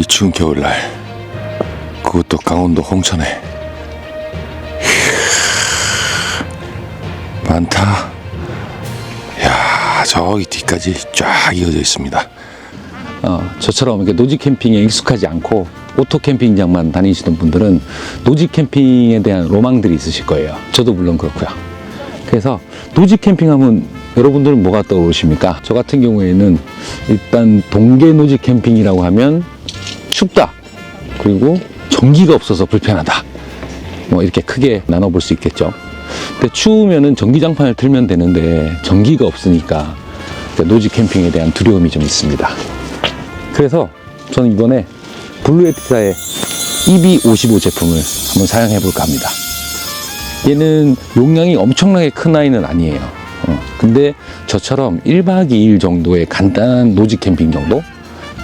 이 추운 겨울날 그것도 강원도 홍천에 많다 야 저기 뒤까지 쫙 이어져 있습니다 어, 저처럼 이렇게 노지 캠핑에 익숙하지 않고 오토 캠핑장만 다니시는 분들은 노지 캠핑에 대한 로망들이 있으실 거예요. 저도 물론 그렇고요. 그래서 노지 캠핑하면 여러분들은 뭐가 떠오르십니까? 저 같은 경우에는 일단 동계 노지 캠핑이라고 하면 춥다. 그리고 전기가 없어서 불편하다. 뭐 이렇게 크게 나눠볼 수 있겠죠. 근데 추우면은 전기장판을 틀면 되는데 전기가 없으니까 노지 캠핑에 대한 두려움이 좀 있습니다. 그래서 저는 이번에 블루에티사의 EB55 제품을 한번 사용해 볼까 합니다. 얘는 용량이 엄청나게 큰 아이는 아니에요. 어, 근데 저처럼 1박 2일 정도의 간단한 노지 캠핑 정도?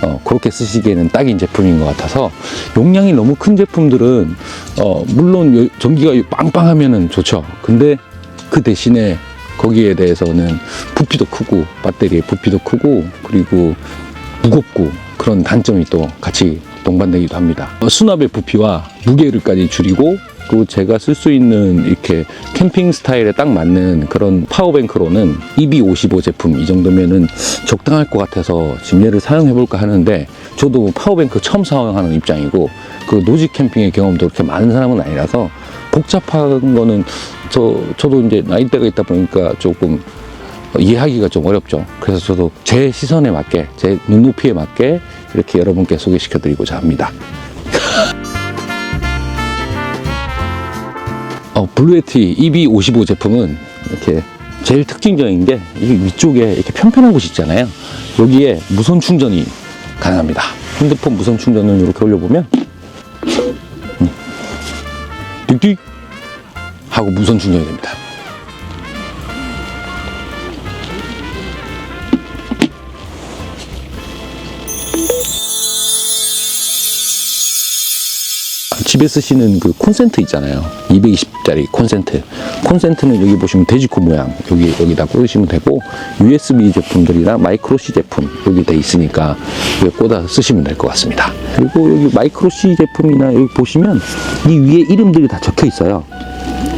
어, 그렇게 쓰시기에는 딱인 제품인 것 같아서 용량이 너무 큰 제품들은 어, 물론 요- 전기가 빵빵하면은 좋죠. 근데 그 대신에 거기에 대해서는 부피도 크고 배터리의 부피도 크고 그리고 무겁고 그런 단점이 또 같이 동반되기도 합니다. 어, 수납의 부피와 무게를까지 줄이고 그리고 제가 쓸 수 있는 이렇게 캠핑 스타일에 딱 맞는 그런 파워뱅크로는 EB55 제품 이 정도면은 적당할 것 같아서 지금 얘를 사용해 볼까 하는데 저도 파워뱅크 처음 사용하는 입장이고 그 노지 캠핑의 경험도 그렇게 많은 사람은 아니라서 복잡한 거는 저 저도 이제 나이대가 있다 보니까 조금 이해하기가 좀 어렵죠. 그래서 저도 제 시선에 맞게, 제 눈높이에 맞게 이렇게 여러분께 소개시켜 드리고자 합니다. 어, 블루에티 EB55 제품은 이렇게 제일 특징적인 게 위쪽에 이렇게 편편한 곳이 있잖아요. 여기에 무선 충전이 가능합니다. 핸드폰 무선 충전을 이렇게 올려보면 음, 띡띡 하고 무선 충전이 됩니다. 집에 쓰시는 그 콘센트 있잖아요. 220짜리 콘센트. 콘센트는 여기 보시면 돼지코 모양 여기 여기다 꽂으시면 되고 USB 제품들이나 마이크로 C 제품 여기 돼 있으니까 여기 꽂아 쓰시면 될 것 같습니다. 그리고 여기 마이크로 C 제품이나 여기 보시면 이 위에 이름들이 다 적혀 있어요.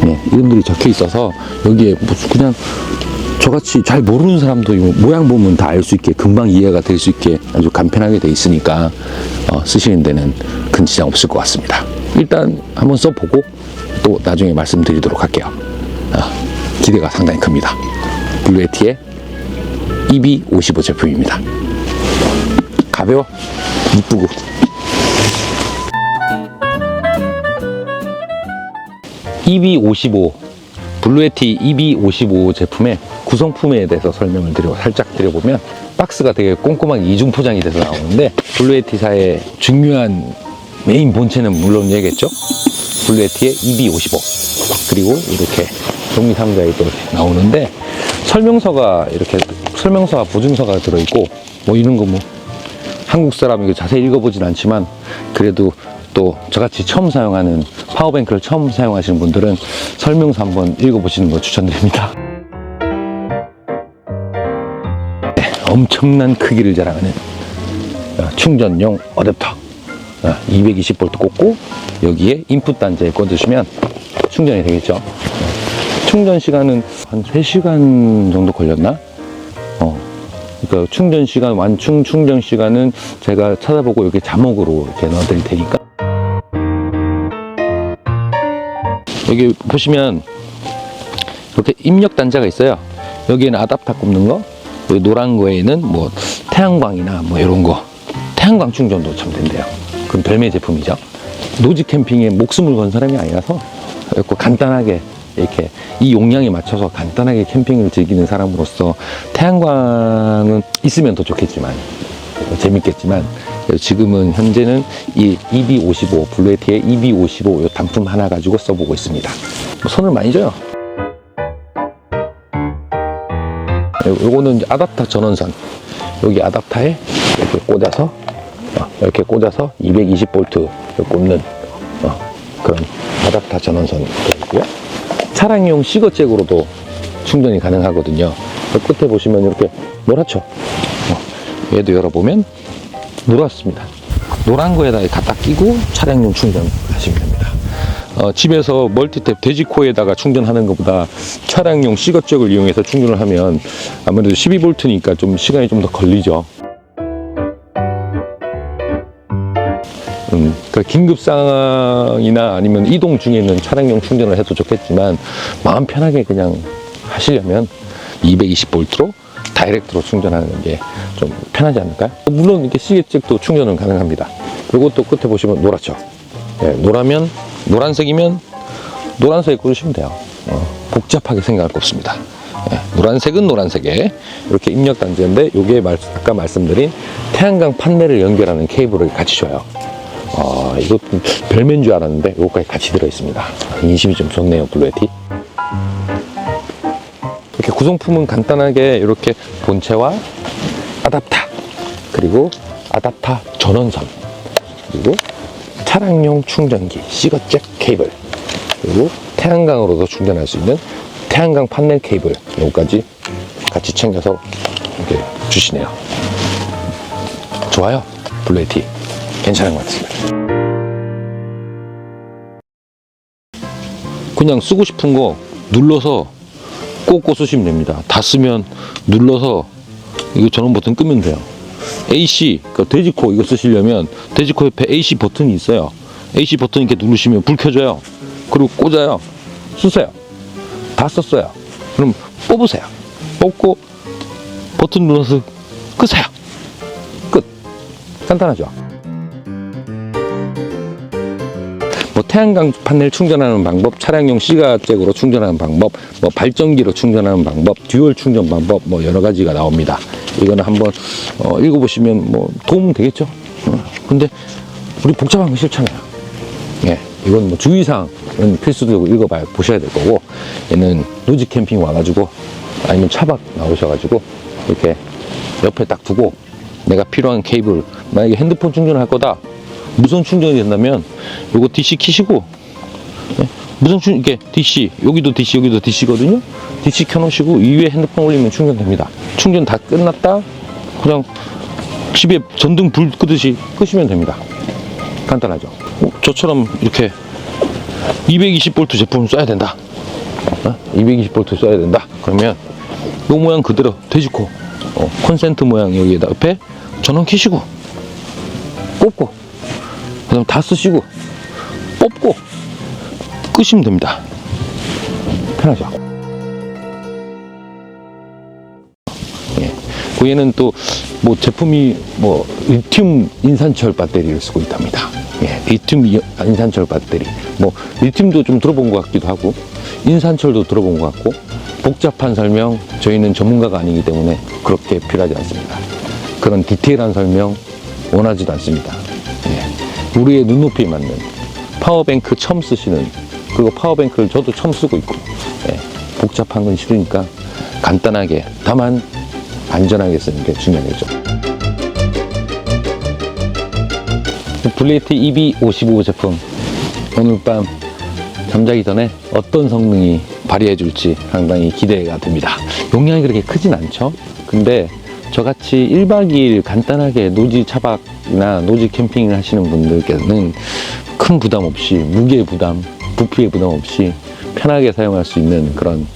네, 이름들이 적혀 있어서 여기에 무슨 그냥 저같이 잘 모르는 사람도 이 모양 보면 다 알 수 있게 금방 이해가 될 수 있게 아주 간편하게 돼 있으니까 어, 쓰시는 데는 큰 지장 없을 것 같습니다. 일단 한번 써보고 또 나중에 말씀드리도록 할게요. 어, 기대가 상당히 큽니다. 블루에티의 EB55 제품입니다. 가벼워, 이쁘고. EB55 블루에티 EB55 제품의 구성품에 대해서 설명을 드려 살짝 드려보면 박스가 되게 꼼꼼하게 이중 포장이 돼서 나오는데 블루에티사의 중요한 메인 본체는 물론 얘겠죠? 블루에티의 EB55 그리고 이렇게 종이 상자에 또 나오는데 설명서가 이렇게 설명서와 보증서가 들어있고 뭐 이런 거 뭐 한국 사람이 자세히 읽어보진 않지만 그래도 또 저같이 처음 사용하는 파워뱅크를 처음 사용하시는 분들은 설명서 한번 읽어보시는 거 추천드립니다. 네, 엄청난 크기를 자랑하는 어, 충전용 어댑터 220V 꽂고 여기에 인풋 단자에 꽂으시면 충전이 되겠죠. 어, 충전 시간은 한 3시간 정도 걸렸나? 어, 그러니까 충전 시간, 완충 충전 시간은 제가 찾아보고 이렇게 자목으로 이렇게 넣어드릴 테니까. 여기 보시면 이렇게 입력 단자가 있어요. 여기에는 아답터 꼽는 거, 노란 거에는 뭐 태양광이나 뭐 이런 거, 태양광 충전도 참 된대요. 그건 별매 제품이죠. 노지 캠핑에 목숨을 건 사람이 아니라서 이렇게 간단하게 이렇게 이 용량에 맞춰서 간단하게 캠핑을 즐기는 사람으로서 태양광은 있으면 더 좋겠지만 재밌겠지만 지금은 현재는 이 EB55 블루에티의 EB55 이 단품 하나 가지고 써보고 있습니다. 뭐 손을 많이 줘요. 요- 요거는 아답터 전원선 여기 아답터에 이렇게 꽂아서 어, 이렇게 꽂아서 220V 꽂는 어, 그런 아답터 전원선이 있고요. 차량용 시거잭으로도 충전이 가능하거든요. 그 끝에 보시면 이렇게 노랗죠. 어, 얘도 열어보면 노랗습니다. 노란 거에다 갖다 끼고 차량용 충전하시면 됩니다. 어, 집에서 멀티탭 돼지코에다가 충전하는 것보다 차량용 시거잭을 이용해서 충전을 하면 아무래도 12V니까 좀 시간이 좀 더 걸리죠. 음, 그 긴급 상황이나 아니면 이동 중에는 차량용 충전을 해도 좋겠지만 마음 편하게 그냥 하시려면 220V로 다이렉트로 충전하는 게 좀 편하지 않을까요? 물론 이렇게 시계잭도 충전은 가능합니다. 이것도 끝에 보시면 노랗죠. 예, 노라면 노란색이면 노란색에 꽂으시면 돼요. 어, 복잡하게 생각할 거 없습니다. 예, 노란색은 노란색에 이렇게 입력 단자인데 이게 말, 아까 말씀드린 태양광 판넬을 연결하는 케이블을 같이 줘요. 어, 이거 별매인 줄 알았는데 이거까지 같이 들어 있습니다. 인심이 좀 좋네요, 블루에티. 이렇게 구성품은 간단하게 이렇게 본체와 아답터 그리고 아답터 전원선 그리고 차량용 충전기 시거잭 케이블 그리고 태양광으로도 충전할 수 있는 태양광 판넬 케이블 요거까지 같이 챙겨서 이렇게 주시네요 좋아요 블루에티 괜찮은 것 같습니다 그냥 쓰고 싶은 거 눌러서 꽂고 쓰시면 됩니다. 다 쓰면 눌러서 이거 전원 버튼 끄면 돼요. AC, 그 돼지코 이거 쓰시려면 돼지코 옆에 AC 버튼이 있어요. AC 버튼 이렇게 누르시면 불 켜져요. 그리고 꽂아요. 쓰세요. 다 썼어요. 그럼 뽑으세요. 뽑고 버튼 눌러서 끄세요. 끝. 간단하죠? 태양광 판넬 충전하는 방법, 차량용 시가잭으로 충전하는 방법, 뭐 발전기로 충전하는 방법, 듀얼 충전 방법, 뭐 여러 가지가 나옵니다. 이거는 한번 어, 읽어보시면 뭐 도움 되겠죠. 어, 근데 우리 복잡한 거 싫잖아요. 예, 이건 뭐 주의사항은 필수적으로 읽어봐야 보셔야 될 거고, 얘는 노지 캠핑 와가지고 아니면 차박 나오셔가지고 이렇게 옆에 딱 두고 내가 필요한 케이블 만약에 핸드폰 충전할 거다 무선 충전이 된다면 요거 DC 키시고 예, 무선 충 이게 DC 여기도 DC 여기도 DC거든요? DC 켜놓으시고 위에 핸드폰 올리면 충전됩니다. 충전 다 끝났다? 그냥 집에 전등 불 끄듯이 끄시면 됩니다. 간단하죠? 어, 저처럼 이렇게 220V 제품을 써야 된다. 어? 220V 써야 된다. 그러면 요 모양 그대로 돼지코 어, 콘센트 모양 여기에다 옆에 전원 키시고 꽂고 그 다음 다 쓰시고 뽑고 끄시면 됩니다. 편하죠. 예. 그 얘는 또 뭐 제품이 뭐 리튬 인산철 배터리를 쓰고 있답니다. 예. 리튬 이- 인산철 배터리. 뭐 리튬도 좀 들어본 것 같기도 하고 인산철도 들어본 것 같고 복잡한 설명 저희는 전문가가 아니기 때문에 그렇게 필요하지 않습니다. 그런 디테일한 설명 원하지도 않습니다. 예. 우리의 눈높이에 맞는 파워뱅크 처음 쓰시는 그리고 파워뱅크를 저도 처음 쓰고 있고 예. 복잡한 건 싫으니까 간단하게 다만 안전하게 쓰는 게 중요하겠죠. 블레이트 EB55 제품 오늘 밤 잠자기 전에 어떤 성능이 발휘해 줄지 상당히 기대가 됩니다. 용량이 그렇게 크진 않죠. 근데 저같이 1박 2일 간단하게 노지 차박이나 노지 캠핑을 하시는 분들께서는 큰 부담 없이 무게 부담, 부피의 부담 없이 편하게 사용할 수 있는 그런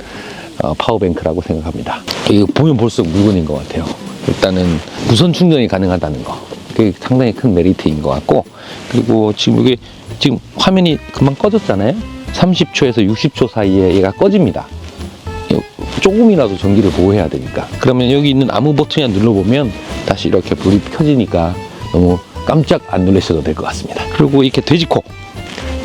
어, 파워뱅크라고 생각합니다. 이거 보면 볼수록 물건인 것 같아요. 일단은 무선 충전이 가능하다는 거. 그게 상당히 큰 메리트인 것 같고, 그리고 지금 이게 지금 화면이 금방 꺼졌잖아요. 30초에서 60초 사이에 얘가 꺼집니다. 조금이라도 전기를 보호해야 되니까. 그러면 여기 있는 아무 버튼이나 눌러보면 다시 이렇게 불이 켜지니까 너무 깜짝 안 놀라셔도 될 것 같습니다. 그리고 이렇게 돼지코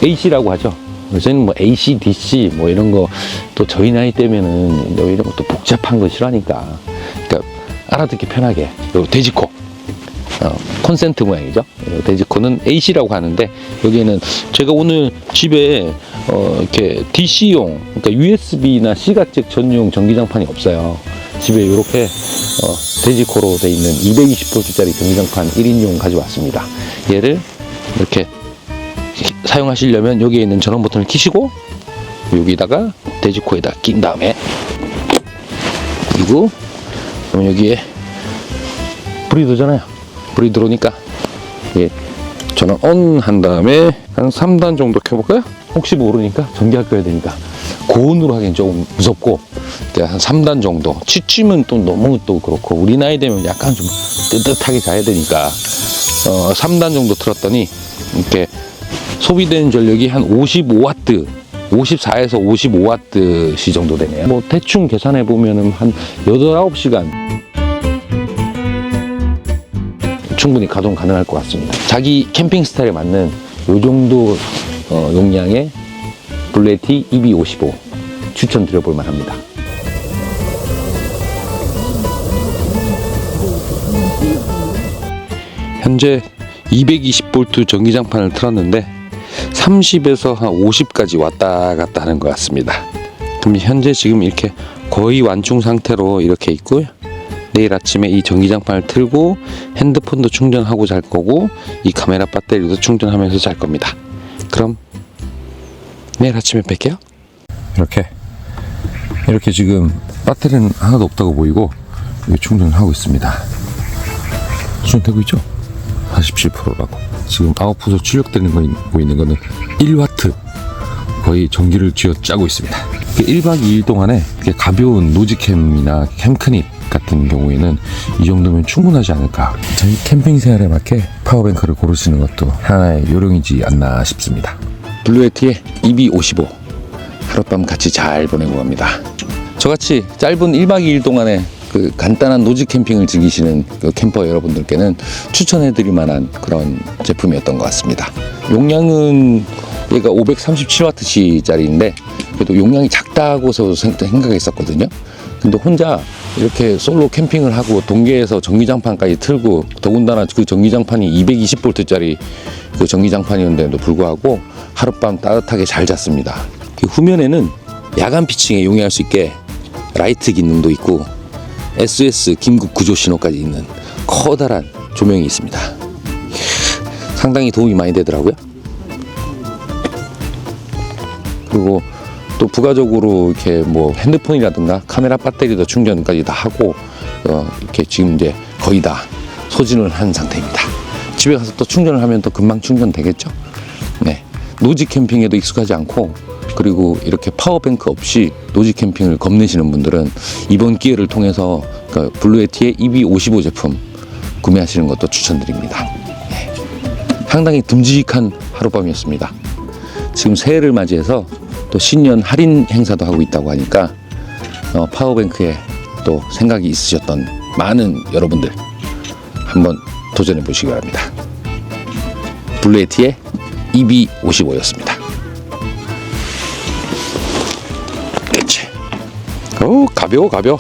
AC라고 하죠. 저희는 뭐 AC, DC 뭐 이런 거 또 저희 나이 때면은 뭐 이런 것도 복잡한 거 싫어하니까 그러니까 알아듣기 편하게 요 돼지코 어, 콘센트 모양이죠. 요 돼지코는 AC라고 하는데 여기에는 제가 오늘 집에 어, 이렇게 DC용 그러니까 USB나 C가잭 전용 전기장판이 없어요. 집에 이렇게 어, 돼지코로 돼 있는 220V짜리 전기장판 1인용 가져왔습니다. 얘를 이렇게 사용하시려면 여기에 있는 전원 버튼을 키시고 여기다가 돼지코에다 낀 다음에 그리고 여기에 불이 들어오잖아요. 불이 들어오니까. 예, 저는 on 한 다음에 한 3단 정도 켜볼까요? 혹시 모르니까 전기 아껴야 되니까. 고온으로 하기엔 조금 무섭고 한 3단 정도. 취침은 또 너무 또 그렇고 우리 나이 되면 약간 좀 뜨뜻하게 자야 되니까. 어, 3단 정도 틀었더니 이렇게 소비되는 전력이 한 55와트 54에서 55와트시 정도 되네요. 뭐 대충 계산해 보면은 한 8, 9시간 충분히 가동 가능할 것 같습니다. 자기 캠핑 스타일에 맞는 요 정도 어, 용량의 블레티 EB55 추천드려볼 만합니다. 현재 220V 전기장판을 틀었는데 30에서 한 50까지 왔다 갔다 하는 것 같습니다. 그럼 현재 지금 이렇게 거의 완충 상태로 이렇게 있고요. 내일 아침에 이 전기장판을 틀고 핸드폰도 충전하고 잘 거고 이 카메라 배터리도 충전하면서 잘 겁니다. 그럼 내일 아침에 뵐게요. 이렇게 이렇게 지금 배터리는 하나도 없다고 보이고 충전을 하고 있습니다. 충전되고 있죠? 47%라고. 지금 아웃풋으로 출력되는 거 있는 거는 1와트 거의 전기를 쥐어 짜고 있습니다. 1박 2일 동안에 가벼운 노지캠이나 캠크닉 같은 경우에는 이 정도면 충분하지 않을까. 저희 캠핑 생활에 맞게 파워뱅크를 고르시는 것도 하나의 요령이지 않나 싶습니다. 블루에티의 EB55 하룻밤 같이 잘 보내고 갑니다. 저같이 짧은 1박 2일 동안에 그 간단한 노지 캠핑을 즐기시는 그 캠퍼 여러분들께는 추천해드릴 만한 그런 제품이었던 것 같습니다. 용량은 얘가 537W짜리인데 그래도 용량이 작다고서 생- 생각했었거든요. 근데 혼자 이렇게 솔로 캠핑을 하고 동계에서 전기장판까지 틀고 더군다나 그 전기장판이 220V짜리 그 전기장판이었는데도 불구하고 하룻밤 따뜻하게 잘 잤습니다. 그 후면에는 야간 피칭에 용이할 수 있게 라이트 기능도 있고 SOS 긴급 구조 신호까지 있는 커다란 조명이 있습니다. 상당히 도움이 많이 되더라고요. 그리고 또 부가적으로 이렇게 뭐 핸드폰이라든가 카메라 배터리도 충전까지 다 하고 어 이렇게 지금 이제 거의 다 소진을 한 상태입니다. 집에 가서 또 충전을 하면 또 금방 충전되겠죠. 네. 노지 캠핑에도 익숙하지 않고 그리고 이렇게 파워뱅크 없이 노지 캠핑을 겁내시는 분들은 이번 기회를 통해서 그 블루에티의 EB55 제품 구매하시는 것도 추천드립니다. 네. 상당히 듬직한 하룻밤이었습니다. 지금 새해를 맞이해서 또 신년 할인 행사도 하고 있다고 하니까 어, 파워뱅크에 또 생각이 있으셨던 많은 여러분들 한번 도전해 보시기 바랍니다. 블루에티의 EB55였습니다. 그치? 오 가벼워 가벼워.